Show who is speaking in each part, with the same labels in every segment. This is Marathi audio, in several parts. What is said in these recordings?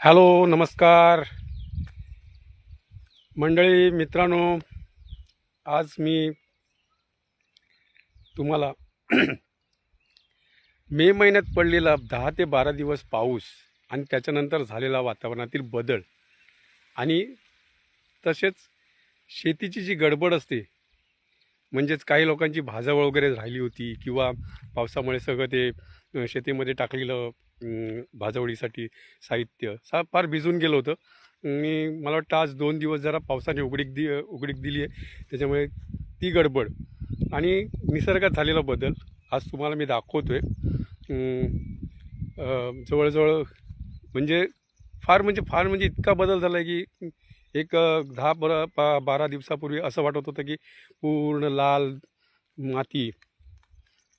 Speaker 1: हॅलो नमस्कार. मंडळी मित्रांनो आज मी तुम्हाला मे महिन्यात पडलेला दहा ते बारा दिवस पाऊस आणि त्याच्यानंतर झालेला वातावरणातील बदल आणि तसेच शेतीची जी गडबड असते म्हणजेच काही लोकांची भाजावळ वगैरे राहिली होती किंवा पावसामुळे सगळं ते शेतीमध्ये टाकलेलं भाजवळीसाठी साहित्य सा फार भिजून गेलं होतं. आणि मला वाटतं आज दोन दिवस जरा पावसाने उघडीक दि उघडीक दिली आहे. त्याच्यामुळे ती गडबड आणि निसर्गात झालेला बदल आज तुम्हाला मी दाखवतो आहे जवळजवळ म्हणजे फार म्हणजे फार म्हणजे इतका बदल झाला आहे की एक दहा बारा पा बारा दिवसापूर्वी असं वाटत होतं की पूर्ण लाल माती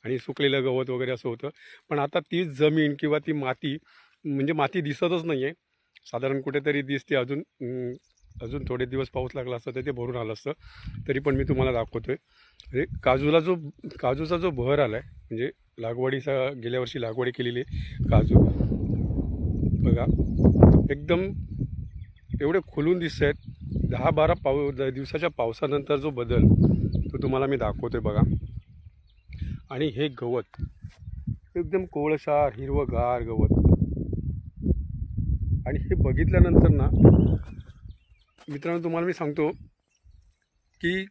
Speaker 1: आणि सुकलेलं गवत वगैरे असं होतं. पण आता तीच जमीन किंवा ती माती म्हणजे माती दिसतच नाही आहे साधारण कुठेतरी दिसते अजून अजून थोडे दिवस पाऊस लागला असतं तर ते भरून आलं असतं. तरी पण मी तुम्हाला दाखवतो आहे म्हणजे काजूला जो काजूचा जो बहर आला आहे म्हणजे लागवडीचा गेल्या वर्षी लागवडी केलेली आहे काजू. बघा एकदम एवढे खुलून दिसत आहेत. दहा बारा पाव द- दिवसाच्या पावसानंतर जो बदल तो तुम्हाला मी दाखवतो बघा. आणि हे गवत एकदम कोळशार हिरवगार गवत. आणि हे बघितल्यानंतर ना मित्रांनो तुम्हाला मी सांगतो की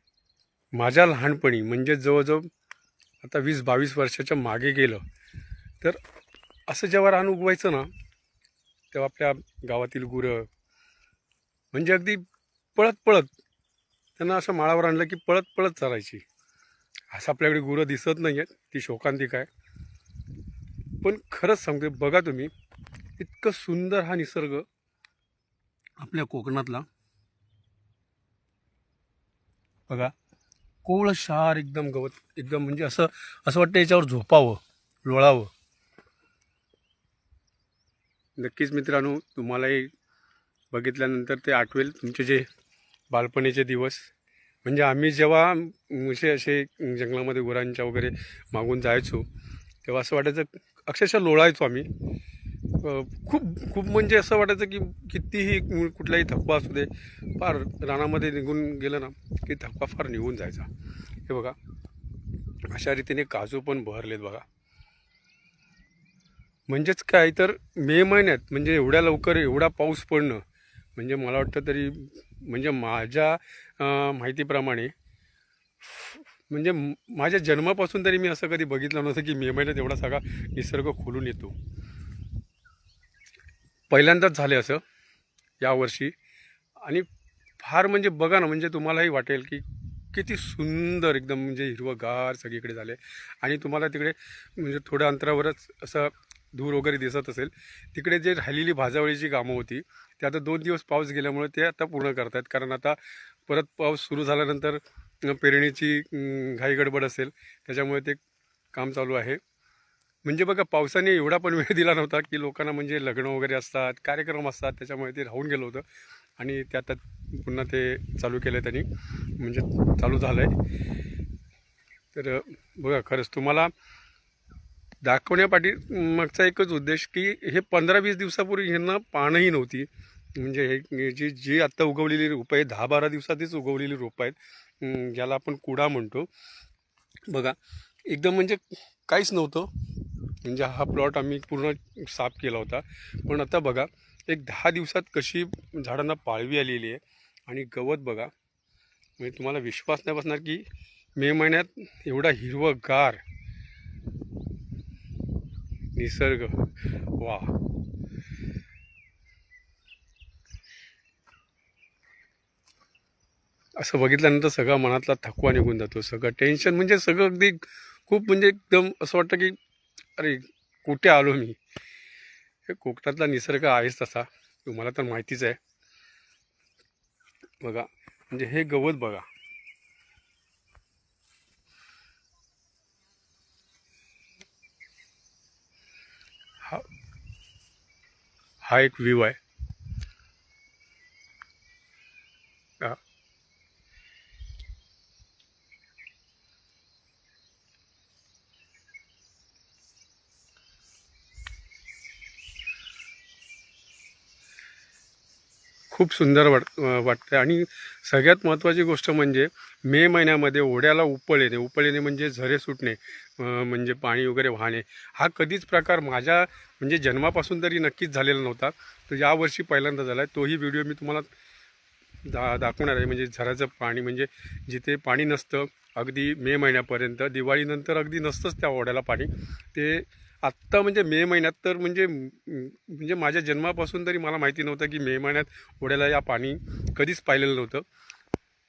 Speaker 1: माझ्या लहानपणी म्हणजे जवळजवळ आता वीस बावीस वर्षाच्या मागे गेलं तर असं जेव्हा रान उगवायचं ना तेव्हा आपल्या गावातील गुरं म्हणजे अगदी पळत पळत त्यांना असं माळावर आणलं की पळत पळत चालायची. असं आपल्याकडे गुरं दिसत नाही आहेत ती शोकांतिक आहे. पण खरंच सांगते बघा तुम्ही इतकं सुंदर हा निसर्ग आपल्या कोकणातला. बघा कोळशार एकदम गवत एकदम म्हणजे असं असं वाटतं याच्यावर झोपावं लोळावं. नक्कीच मित्रांनो तुम्हालाही बघितल्यानंतर ते आठवेल तुमचे जे बालपणीचे दिवस. म्हणजे आम्ही जेव्हा असे असे जंगलामध्ये गुरांच्या वगैरे मागून जायचो तेव्हा असं वाटायचं अक्षरशः लोळायचो आम्ही. खूप खूप म्हणजे असं वाटायचं की कितीही कुठलाही थकवा असू दे फार रानामध्ये निघून गेलं ना की थकवा फार निघून जायचा. हे बघा अशा रीतीने काजू पण बहरलेत बघा. म्हणजेच काय तर मे महिन्यात म्हणजे एवढ्या लवकर एवढा पाऊस पडणं म्हणजे मला वाटतं तरी म्हणजे माझ्या माहितीप्रमाणे म्हणजे माझ्या जन्मापासून तरी मी असं कधी बघितलं नव्हतं की मे महिन्यात एवढा सगळा निसर्ग खुलून येतो. पहिल्यांदाच झाले असं यावर्षी. आणि फार म्हणजे बघा ना म्हणजे तुम्हालाही वाटेल की किती सुंदर एकदम म्हणजे हिरवंगार सगळीकडे झाले आणि तुम्हाला तिकडे म्हणजे थोड्या अंतरावरच असं धूर वगैरे दिसत असेल तिकडे जे राहिलेली भाजावळीची कामं होती ते आता दोन दिवस पाऊस गेल्यामुळे ते आता पूर्ण करतायत. कारण आता परत पाऊस सुरू झाल्यानंतर पेरणीची घाईगडबड घाई गडबड असेल त्याच्यामुळे ते काम चालू आहे. म्हणजे बघा पावसाने एवढा पण वेळ दिला नव्हता की लोकांना म्हणजे लग्न वगैरे असतात कार्यक्रम असतात त्याच्यामुळे ते राहून गेलं होतं. आणि ते आता पुन्हा ते चालू केलं त्यांनी. म्हणजे चालू झालं आहे तर बघा खरंच तुम्हाला दाखवण्यापाठी मागचा एकच उद्देश की हे पंधरा वीस दिवसापूर्वी ह्यांना पानंही नव्हती. म्हणजे हे जी जी आत्ता उगवलेली रोपं आहेत दहा बारा दिवसातच उगवलेली रोपं आहेत ज्याला आपण कुडा म्हणतो. बघा एकदम म्हणजे काहीच नव्हतं. म्हणजे हा प्लॉट आम्ही पूर्ण साफ केला होता. पण आता बघा एक दहा दिवसात कशी झाडांना पाळवी आलेली आहे. आणि गवत बघा म्हणजे तुम्हाला विश्वास नाही बसणार की मे महिन्यात एवढा हिरवगार निसर्ग. वा. असं बघितल्यानंतर सगळा मनातला थकवा निघून जातो. सगळं टेन्शन म्हणजे सगळं अगदी खूप म्हणजे एकदम असं वाटतं की अरे कुठे आलो मी? हे कोकणातला निसर्ग आहेच तसा. तुम्हाला तर माहितीच आहे. बघा म्हणजे हे गवत बघा. हा एक व्ह्यू आहे. खूप सुंदर वाट वाटतं आणि सगळ्यात महत्त्वाची गोष्ट म्हणजे मे महिन्यामध्ये ओढ्याला उपळ येणे. उपळ येणे म्हणजे झरे सुटणे म्हणजे पाणी वगैरे वाहणे. हा कधीच प्रकार माझ्या म्हणजे जन्मापासून तरी नक्कीच झालेला नव्हता. तर यावर्षी पहिल्यांदा झाला आहे तोही व्हिडिओ मी तुम्हाला दा दाखवणार आहे. म्हणजे झराचं पाणी म्हणजे जिथे पाणी नसतं अगदी मे महिन्यापर्यंत. दिवाळीनंतर अगदी नसतंच त्या ओढ्याला पाणी. ते आत्ता म्हणजे मे महिन्यात तर म्हणजे म्हणजे माझ्या जन्मापासून तरी मला माहिती नव्हतं की मे महिन्यात ओढ्याला या पाणी कधीच पाहिलेलं नव्हतं.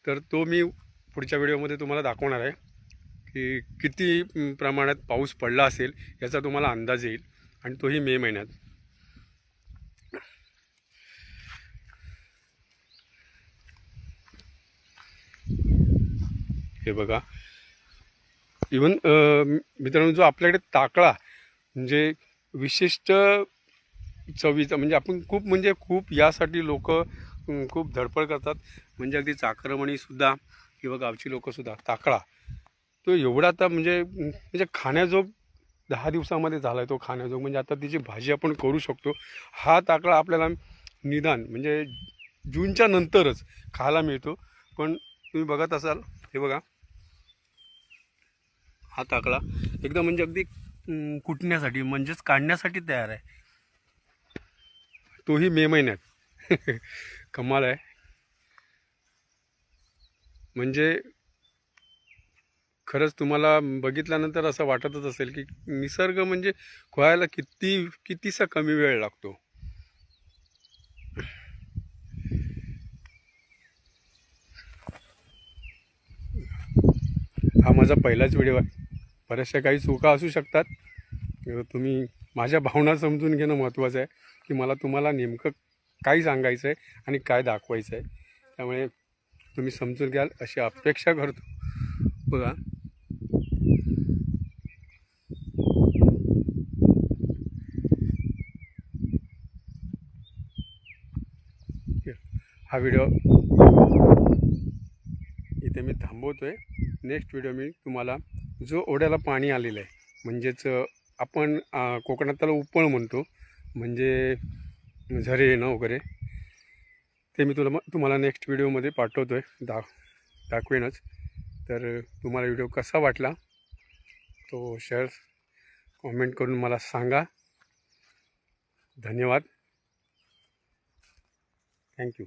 Speaker 1: तर तो मी पुढच्या व्हिडिओमध्ये तुम्हाला दाखवणार आहे की किती प्रमाणात पाऊस पडला असेल याचा तुम्हाला अंदाज येईल आणि तोही मे महिन्यात. हे बघा. इवन मित्रांनो जो आपल्याकडे ताकळा म्हणजे विशिष्ट चवीचा म्हणजे आपण खूप म्हणजे खूप यासाठी लोक खूप धडपड करतात. म्हणजे अगदी चाकरमणीसुद्धा किंवा गावची लोकंसुद्धा ताकळा. तो एवढा आता म्हणजे म्हणजे खाण्याजोग दहा दिवसामध्ये झाला आहे तो खाण्याजोग. म्हणजे आता तिची भाजी आपण करू शकतो हा ताकळा आपल्याला निदान म्हणजे जूनच्या नंतरच खायला मिळतो. पण तुम्ही बघत असाल हे बघा. हा ताकळा एकदम म्हणजे अगदी कुटण्यासाठी म्हणजेच काढण्यासाठी तयार आहे. तोही मे महिन्यात. कमाल आहे. म्हणजे खरंच तुम्हाला बघितल्यानंतर असं वाटतच असेल की निसर्ग म्हणजे खोळायला किती कितीसा कमी वेळ लागतो. हा माझा पहिलाच व्हिडिओ आहे. बऱ्याचशा काही चुका असू शकतात. तुम्ही माझ्या भावना समजून घेणं महत्त्वाचं आहे की मला तुम्हाला नेमकं काय सांगायचं आहे आणि काय दाखवायचं आहे त्यामुळे तुम्ही समजून घ्याल अशी अपेक्षा करतो. बघा. हा व्हिडिओ इथे मी थांबवतो आहे नेक्स्ट व्हिडिओ मी तुम्हाला जो ओढ्याला पाणी आलेलं आहे. म्हणजेच आपण कोकणात त्याला उपळ म्हणतो. म्हणजे झरे येणं वगैरे. ते मी तुला तुम्हाला नेक्स्ट व्हिडिओमध्ये पाठवतो आहे दा दाखवेनच. तर तुम्हाला व्हिडिओ कसा वाटला? तो शेअर कॉमेंट करून मला सांगा. धन्यवाद. थँक्यू